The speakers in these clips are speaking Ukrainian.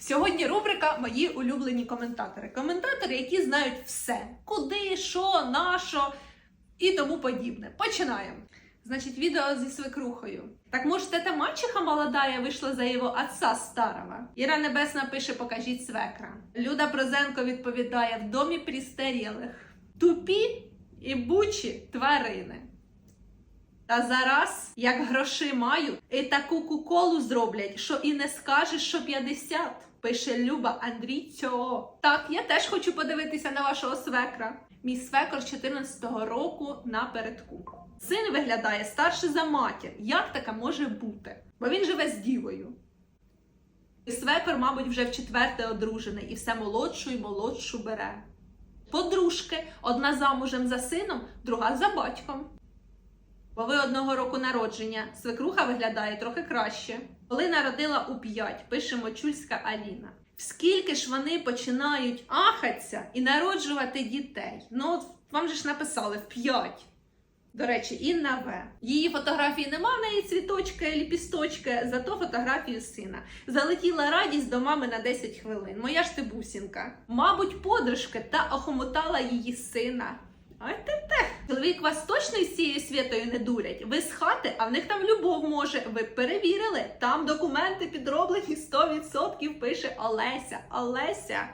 Сьогодні рубрика Мої улюблені коментатори. Коментатори, які знають все: куди, що, на що і тому подібне. Починаємо. Значить, відео зі свекрухою. Так может, эта мачеха молодая вийшла за його отца старого? Іра Небесна пише: покажіть свекра. Люда Прозенко відповідає: в домі престарілих. Тупі і бучі тварини. Та зараз, як гроші маю, і таку куколу зроблять, що і не скажеш, що 50, пише Люба Андрійцьо. Так, я теж хочу подивитися на вашого свекра. Мій свекор з 14-го року напередку. Син виглядає старше за матір. Як таке може бути? Бо він живе з дівою. І свекор, мабуть, вже в четверте одружений і все молодшу і молодшу бере. Подружки, одна замужем за сином, друга за батьком. Бо ви одного року народження. Свекруха виглядає трохи краще. Коли народила у п'ять, пише Мочульська Аліна. Скільки ж вони починають ахатися і народжувати дітей? Ну, от вам же ж написали в п'ять. До речі, Інна В. Її фотографії нема, в неї цвіточки, ліпісточки, зато фотографію сина. Залетіла радість до мами на 10 хвилин. Моя ж ти бусінка. Мабуть, подружки та охомотала її сина. Ой те. Чоловік вас точно із цією святою не дурять. Ви з хати, а в них там любов може. Ви перевірили. Там документи підроблені 100%, пише Олеся. Олеся.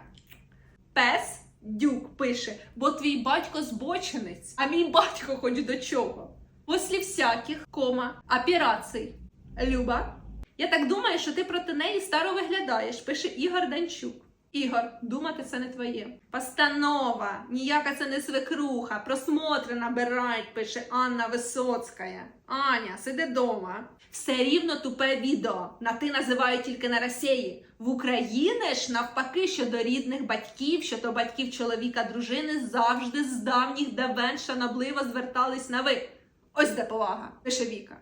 Пес Дюк пише, бо твій батько збочинець, а мій батько хоч до чого. Після всяких, кома, операцій. Люба, я так думаю, що ти проти неї старо виглядаєш, пише Ігор Данчук. Ігор, думати це не твоє. Постанова, ніяка це не свекруха, просмотри набирають, пише Анна Висоцька. Аня, сиди дома. Все рівно тупе відео. На ти називають тільки на Росії. В Україні ж навпаки, щодо рідних батьків, щодо батьків чоловіка, дружини завжди з давніх давен шанобливо звертались на ви. Ось де повага, пише Віка.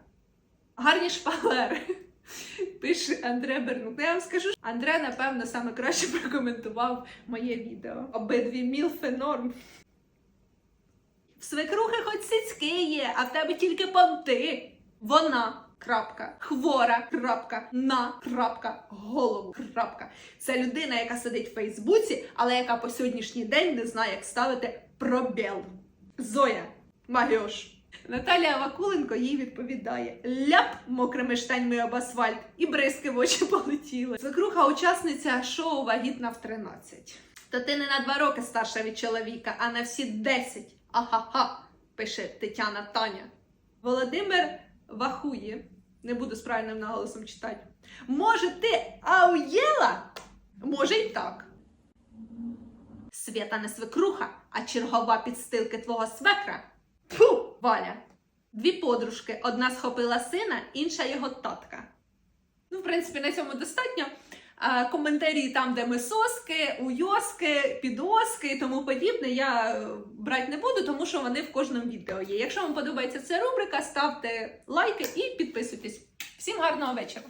Гарні шпалери. Пише Андре Бернук. Ну, Я вам скажу, що Андре, напевно, саме краще прокоментував моє відео. Обидві мілфи норм. В свекрухи хоч цицьки є, а в тебе тільки понти. Вона. Крапка, хвора, крапка, на крапка, голову, крапка. Це людина, яка сидить в Фейсбуці, але яка по сьогоднішній день не знає, як ставити пробіл. Зоя, Магіош. Наталія Вакуленко їй відповідає: ляп мокрими штаньми об асфальт, і бризки в очі полетіли. Свекруха учасниця шоу вагітна в 13. То ти не на два роки старша від чоловіка, а на всі 10. Ага-ха, пише Тетяна Таня. Володимир вахує. Не буду з правильним наголосом читати. Може, ти ауєла? Може, й так. Свята не свекруха, а чергова підстилки твого свекра. Фу, Валя. Дві подружки. Одна схопила сина, інша його татка. Ну, в принципі, на цьому достатньо. А, коментарі там, де ми соски, уйоски, підоски і тому подібне, я е, брати не буду, тому що вони в кожному відео є. Якщо вам подобається ця рубрика, ставте лайки і підписуйтесь. Всім гарного вечора!